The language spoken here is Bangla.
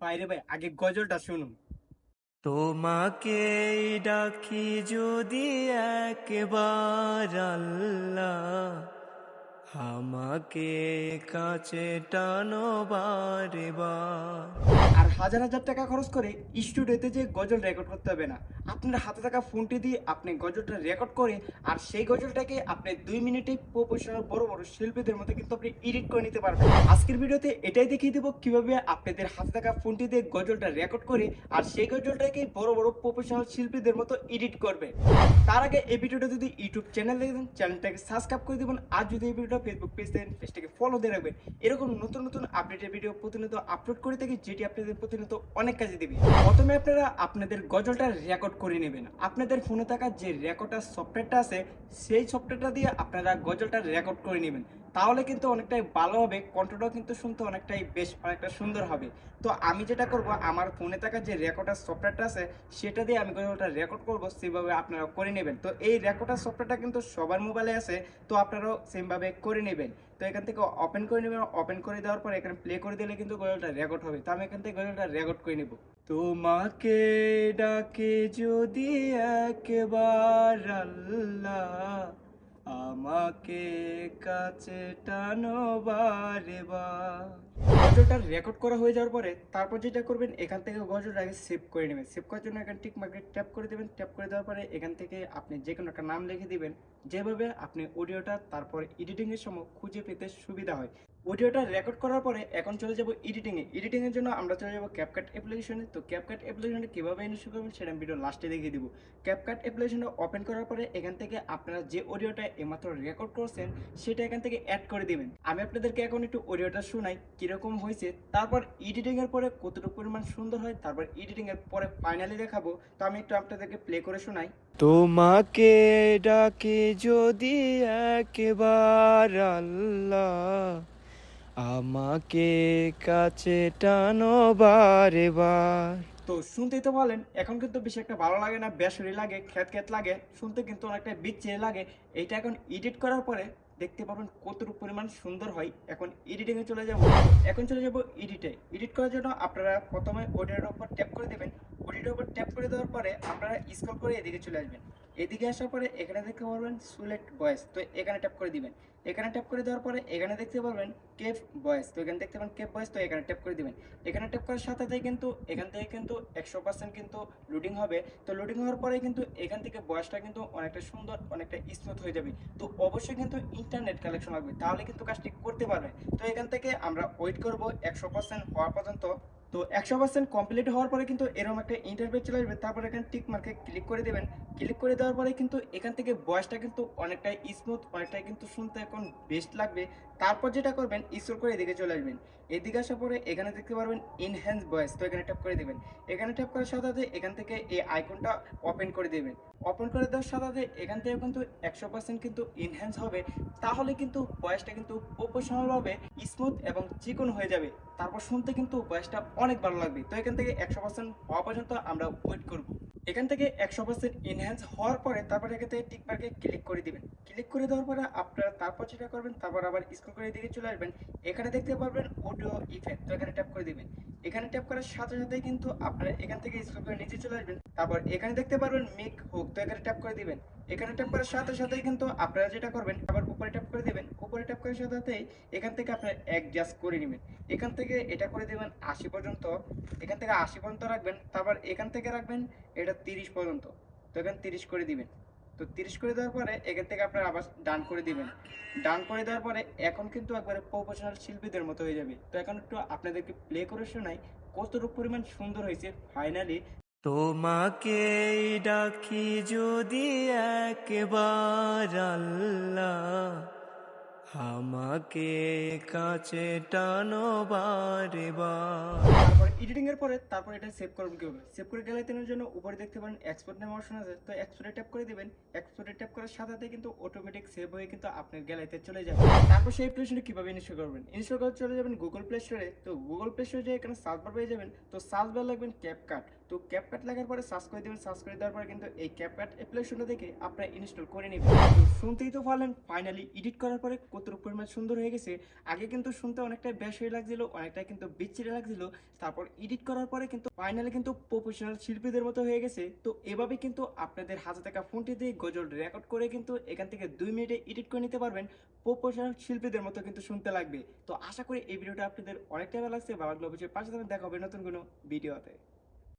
বাইরে ভাই আগে গজলটা শুনুন। তোমাকে ডাকি যদি একবার আল্লাহ আমাকে কাছে টানো বারে বার আর হাজার হাজার টাকা খরচ করে স্টুডিওতে যে গজল রেকর্ড করতে হবে না। আপনার হাতে থাকা ফোনটি দিয়ে আপনি গজলটা রেকর্ড করে আর সেই গজলটাকে আপনি দুই মিনিটে প্রফেশনাল বড় বড় শিল্পীদের মধ্যে কিন্তু আপনি এডিট করে নিতে পারবেন। আজকের ভিডিওতে এটাই দেখিয়ে দেবো কীভাবে আপনাদের হাতে থাকা ফোনটি দিয়ে গজলটা রেকর্ড করে আর সেই গজলটাকে বড় বড় প্রফেশনাল শিল্পীদের মতো এডিট করবে। তার আগে এই ভিডিওটা যদি ইউটিউব চ্যানেল দেখেন চ্যানেলটাকে সাবস্ক্রাইব করে দেবেন। আর যদি এই ভিডিওটা ফেসবুক পেজ দেন, পেজটাকে ফলো দিয়ে রাখবেন। এরকম নতুন নতুন আপডেটের ভিডিও প্রতিনিয়ত আপলোড করে থাকি, যেটি আপনাদের প্রতিনিয়ত অনেক কাজে দেবে। প্রথমে আপনারা আপনাদের গজলটা রেকর্ড করে নেবেন। আপনাদের ফোনে থাকা যে রেকর্ডার সফটওয়্যারটা আছে, সেই সফটওয়্যারটা দিয়ে আপনারা গজলটা রেকর্ড করে নেবেন। তাহলে কিন্তু অনেকটাই ভালো হবে কণ্ঠটাও কিন্তু শুনতে অনেকটাই বেশ অনেকটা সুন্দর হবে। তো আমি যেটা করব, আমার ফোনে থাকা যে রেকর্ডার সফটওয়্যারটা আছে, সেটা দিয়ে আমি গজলটা রেকর্ড করব, সেভাবে আপনারা করে নেবেন। তো এই রেকর্ডার সফটওয়্যারটা কিন্তু সবার মোবাইলে আছে, তো আপনারাও সেমভাবে করে নেবেন। তো এখান থেকে ওপেন করে নেবেন ওপেন করে দেওয়ার পর এখানে প্লে করে দিলে কিন্তু গজলটা রেকর্ড হবে। তো আমি এখান থেকে গজলটা রেকর্ড করে নেব। তোমাকে ডাকে যদি একবার আল্লাহ আমাকে কাছে টানো বারে বার রেকর্ড করা হয়ে যাওয়ার পরে তারপর যেটা করবেন, এখান থেকে গজলটাকে সেভ করে নেবেন। সেভ করার জন্য এখানে টিক মার্কেট ট্যাপ করে দেবেন। ট্যাপ করে দেওয়ার পরে এখান থেকে আপনি যে কোনো একটা নাম লিখে দিবেন। যেভাবে আপনি অডিওটা তারপর এডিটিংয়ের সময় খুঁজে পেতে সুবিধা হয়। অডিওটা রেকর্ড করার পরে এখন চলে যাব এডিটিংয়ে। এডিটিংয়ের জন্য আমরা চলে যাব ক্যাপকাট অ্যাপ্লিকেশনে তো ক্যাপকাট অ্যাপ্লিকেশনে কীভাবে ইনস্টল করবেন সেটা ভিডিও লাস্টে দেখিয়ে দিব। ক্যাপকাট অ্যাপ্লিকেশনটা ওপেন করার পরে এখান থেকে আপনারা যে অডিওটা এইমাত্র রেকর্ড করছেন, সেটা এখান থেকে অ্যাড করে দিবেন। আমি আপনাদেরকে এখন একটু অডিওটা শোনাই, কীরকম হয়েছে। তারপর এডিটিংয়ের পরে কতটুকু পরিমাণ সুন্দর হয়, তারপর এডিটিংয়ের পরে ফাইনালি দেখাবো। তো আমি একটু আপনাদেরকে প্লে করে শোনাই। তোমাকে ডাকে যদি একবার আল্লাহ। আমাকে কাছে টানো বারে বার তো শুনতেই তো বলেন এখন কিন্তু বেশি একটা ভালো লাগে না, বেসরি লাগে খ্যাত খ্যাত লাগে, শুনতে কিন্তু অনেকটা বিচ্ছে লাগে। এইটা এখন এডিট করার পরে দেখতে পাবেন কতটুকু পরিমাণ সুন্দর হয়। এখন এডিটিংয়ে চলে যাব। এখন চলে যাব এডিটে এডিট করার জন্য আপনারা প্রথমে অডিওর উপর ট্যাপ করে দেবেন। অডিওর উপর ট্যাপ করে দেওয়ার পরে আপনারা স্ক্রল করে এদিকে চলে আসবেন। এদিকে আসার পরে এখানে দেখতে পারবেন সুলেক্ট ভয়েস তো এখানে ট্যাপ করে দিবেন। এখানে ট্যাপ করে দেওয়ার পরে এখানে দেখতে পারবেন কেফ ভয়েস তো এখানে দেখতে পাবেন কেফ ভয়েস তো এখানে ট্যাপ করে দিবেন। এখানে ট্যাপ করার সাথে সাথে কিন্তু, এখান থেকে কিন্তু একশো পার্সেন্ট কিন্তু লোডিং হবে। তো লোডিং হওয়ার পরে কিন্তু এখান থেকে ভয়েসটা কিন্তু অনেকটা সুন্দর, অনেকটা স্মুথ হয়ে যাবে। তো অবশ্যই কিন্তু ইন্টারনেট কালেকশন লাগবে, তাহলে কিন্তু কাজটি করতে পারবে। তো এখান থেকে আমরা ওয়েট করব একশো পার্সেন্ট হওয়া পর্যন্ত। তো একশো পার্সেন্ট কমপ্লিট হওয়ার পরে কিন্তু এরকম একটা ইন্টারভিউ চলে আসবে, তারপর এখানে টিক মার্কে ক্লিক করে দেবেন। ক্লিক করে দেওয়ার পরে কিন্তু এখান থেকে ভয়েসটা কিন্তু অনেকটাই স্মুথ অনেকটাই কিন্তু শুনতে এখন বেস্ট লাগবে। তারপর যেটা করবেন স্ক্রল করে এদিকে চলে আসবেন। এদিকে আসার পরে এখানে দেখতে পারবেন ইনহ্যান্স ভয়েস তো এখানে ট্যাপ করে দেবেন। এখানে ট্যাপ করার সাথে সাথে এখান থেকে এই আইকনটা ওপেন করে দেবেন। ওপেন করে দেওয়ার সাথে সাথে এখান থেকে কিন্তু একশো পার্সেন্ট কিন্তু ইনহ্যান্স হবে। তাহলে কিন্তু ভয়েসটা কিন্তু প্রফেশনালভাবে স্মুথ এবং চিকন হয়ে যাবে। তারপর শুনতে কিন্তু ভয়েসটা অনেক ভালো লাগবে। তো এখান থেকে একশো পার্সেন্ট হওয়া পর্যন্ত আমরা ওয়েট করব। এখান থেকে একশো পার্সেন্ট এনহ্যান্স হওয়ার পরে তারপর এখান থেকে টিক মার্কে ক্লিক করে দিবেন। ক্লিক করে দেওয়ার পরে আপনারা তারপর যেটা করবেন, তারপর আবার স্ক্রল করে দিকে চলে আসবেন। এখানে দেখতে পারবেন অডিও ইফেক্ট তো এখানে ট্যাপ করে দিবেন। এখানে ট্যাপ করার সাথে সাথে কিন্তু আপনারা এখান থেকে স্ক্রল করে নিচে চলে আসবেন। তারপর এখানে দেখতে পারবেন মেক হোক তো এখানে ট্যাপ করে দিবেন। এখানে ট্যাপ করার সাথে সাথেই কিন্তু আপনারা যেটা করবেন, আবার উপরে ট্যাপ করে দিবেন। উপরে ট্যাপ করার সাথে সাথেই এখান থেকে আপনারা অ্যাডজাস্ট করে নেবেন। এখান থেকে এটা করে দেবেন আশি পর্যন্ত, এখান থেকে আশি পর্যন্ত রাখবেন, তারপর এখান থেকে রাখবেন এটা তিরিশ পর্যন্ত। তো এখানে তিরিশ করে দিবেন। তো তিরিশ করে দেওয়ার পরে এখান থেকে আপনারা আবার ডান করে দিবেন। ডান করে দেওয়ার পরে এখন কিন্তু একবারে প্রফেশনাল শিল্পীদের মতো হয়ে যাবে। তো এখন একটু আপনাদেরকে প্লে করে শোনাই কতটুকু পরিমাণ সুন্দর হয়েছে ফাইনালি তোমাকে ডাকি যদি একবার আল্লাহ। আমাকে কাছে টানো বারে বার তারপর এডিটিং এর পরে তারপর এটা সেভ করবেন কীভাবে? সেভ করে গ্যালারিতে জন্য উপরে দেখতে পারেন এক্সপোর্ট নামে অপশন আছে। তো এক্সপোর্টে ট্যাপ করে দিবেন এক্সপোর্টে ট্যাপ করার সাথে সাথে কিন্তু অটোমেটিক সেভ হয়ে কিন্তু আপনার গ্যালারিতে চলে যাবে। তারপর সেই অ্যাপ্লিকেশনটি কীভাবে ইনস্টল করবেন? ইনস্টল করে চলে যাবেন গুগল প্লে স্টোরে তো গুগল প্লে স্টোরে যে এখানে সার্চ বার পেয়ে যাবেন, তো সার্চ বার লাগবেন ক্যাপকাট তো ক্যাপকাট লাগার পরে সার্চ করে দেবেন, সার্চ করে দেওয়ার পরে কিন্তু এই ক্যাপকাট অ্যাপ্লিকেশনটা দেখে আপনারা ইনস্টল করে নেবেন। শুনতেই তো পারলেন ফাইনালি এডিট করার পরে কতটুকু পরিমাণ সুন্দর হয়ে গেছে। আগে কিন্তু শুনতে অনেকটাই বেশ হয়ে লাগছিল, অনেকটাই কিন্তু বিচ্ছিরে লাগছিল। তারপর এডিট করার পরে কিন্তু ফাইনালি কিন্তু প্রফেশনাল শিল্পীদের মতো হয়ে গেছে। তো এভাবে কিন্তু আপনাদের হাতে থাকা ফোনটি দিয়ে গজল রেকর্ড করে কিন্তু এখান থেকে দুই মিনিটে এডিট করে নিতে পারবেন। প্রফেশনাল শিল্পীদের মতো কিন্তু শুনতে লাগবে। তো আশা করি এই ভিডিওটা আপনাদের অনেকটা ভালো লাগছে। ভালো লাগলে অবশ্যই পাশে থাকবেন। দেখা হবে নতুন কোনো ভিডিওতে।